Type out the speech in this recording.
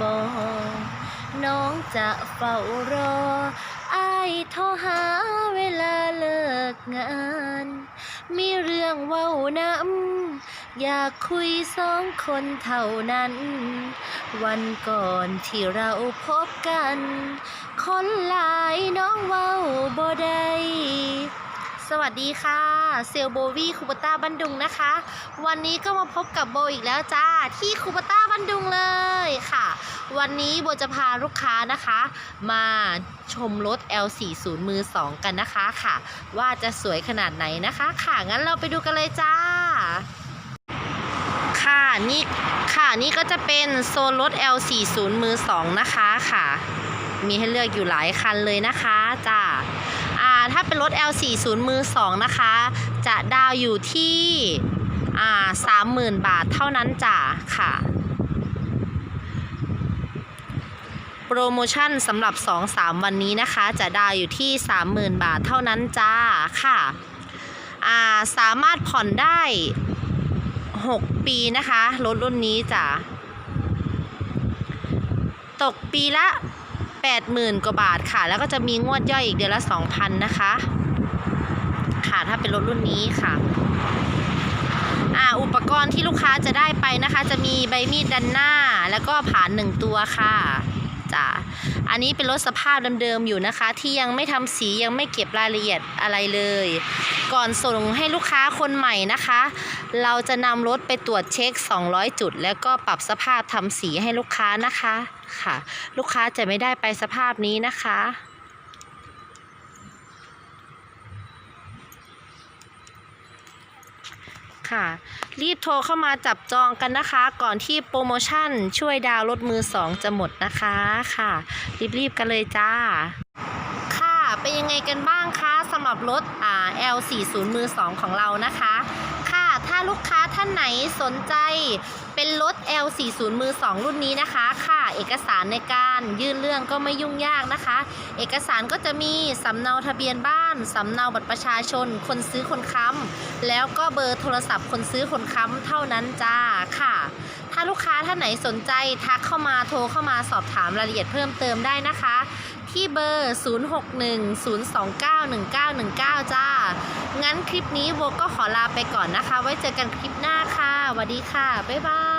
บ่น้องจะเฝ้ารออายโทรหาเวลาเลิกงาน มีเรื่องเว้านำอยากคุยสองคนเท่านั้น วันก่อนที่เราพบกัน คนหลายน้องเว้าบ่ได้ สวัสดีค่ะเซลโบวี่คูปต้าบันดุงนะคะ วันนี้ก็มาพบกับโบอีกแล้วจ้าที่คูปต้าบันดุงเลยค่ะ วันนี้โบจะพาลูกค้านะคะ มาชมรถ L40 มือ 2 กันนะคะค่ะ ว่าจะสวยขนาดไหนนะคะ ค่ะงั้นเราไปดูกันเลยจ้า ค่ะนี่ค่ะนี่ก็จะเป็นโซนรถ L40 มือ 2 นะคะค่ะ มีให้เลือกอยู่หลายคันเลยนะคะจ้าอ่า ถ้าเป็นรถ L40 มือ2นะคะ จะดาวอยู่ที่30,000บาทเท่านั้นจ้าค่ะ โปรโมชั่นสำหรับ 2-3 วันนี้นะคะ จะดาวอยู่ที่ 30,000 บาทเท่านั้นจ้าค่ะาสามารถผ่อนได้ 6 ปีนะคะ รถรุ่นนี้จ้ะตกปีละ 80,000 กว่าบาทค่ะ แล้วก็จะมีงวดย่อยอีกเดือนละ 2,000 นะคะ ค่ะถ้าเป็นรถรุ่นนี้ค่ะอ่าอุปกรณ์ที่ลูกค้าจะได้ไปนะคะ จะมีใบมีดดันหน้า แล้วก็ผ่านหนึ่งตัวค่ะ จ้าอันนี้เป็นรถสภาพเดิมๆอยู่นะคะ ที่ยังไม่ทำสียังไม่เก็บรายละเอียดอะไรเลย ก่อนส่งให้ลูกค้าคนใหม่นะคะ เราจะนำรถไปตรวจเช็ค 200 จุด แล้วก็ปรับสภาพทำสีให้ลูกค้านะคะค่ะ ลูกค้าจะไม่ได้ไปสภาพนี้นะคะ ค่ะ รีบโทรเข้ามาจับจองกันนะคะ ก่อนที่โปรโมชั่นช่วยดาวน์รถมือ2จะหมดนะคะค่ะ รีบๆกันเลยจ้าค่ะเป็นยังไงกันบ้างคะสำหรับรถอ่า L40 มือ 2 ของเรานะคะ ค่ะถ้าลูกค้าท่านไหนสนใจเป็นรถ L40 มือ 2 รุ่นนี้นะคะ ค่ะ เอกสารในการยื่นเรื่องก็ไม่ยุ่งยากนะคะ เอกสารก็จะมีสำเนาทะเบียนบ้านสำเนาบัตรประชาชน คนซื้อคนค้ำแล้วก็เบอร์โทรศัพท์คนซื้อคนค้ำเท่านั้นจ้าค่ะ ถ้าลูกค้าท่านไหนสนใจทักเข้ามาโทรเข้ามาสอบถามรายละเอียดเพิ่มเติมได้นะคะ ที่เบอร์ 0610291919 จ้า งั้นคลิปนี้โบก็ขอลาไปก่อนนะคะ ไว้เจอกันคลิปหน้าค่ะสวัสดีค่ะ บ๊ายบาย